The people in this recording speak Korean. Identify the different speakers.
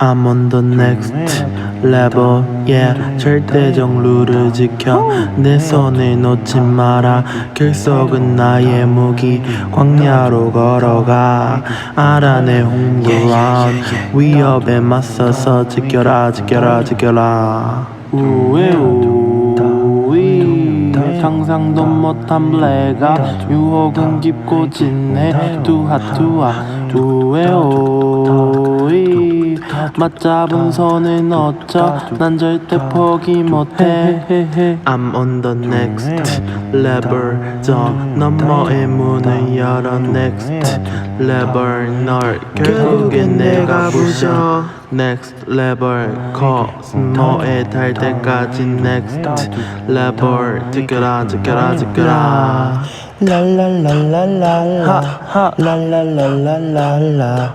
Speaker 1: I'm on the next level, yeah. 절대적 룰을 지켜 내 손을 놓지 마라. 결석은 나의 무기. 광야로 걸어가. 알아내 홍보런 위협에 맞서서 지켜라, 지켜라, 지켜라. 우에우이 상상도 못한 블랙아 유혹은 깊고 진해 두하두하 우에오이 맞잡은 손을 놓쳐 난 절대 포기 못해. I'm on the next level. 저 너머의 문을 열어 next level. 널 결국에 내가 부셔 next level. 코스모에 달 때까지 next level. 지켜라 지켜라 지켜라.
Speaker 2: 랄랄랄랄랄라. 랄랄랄랄랄라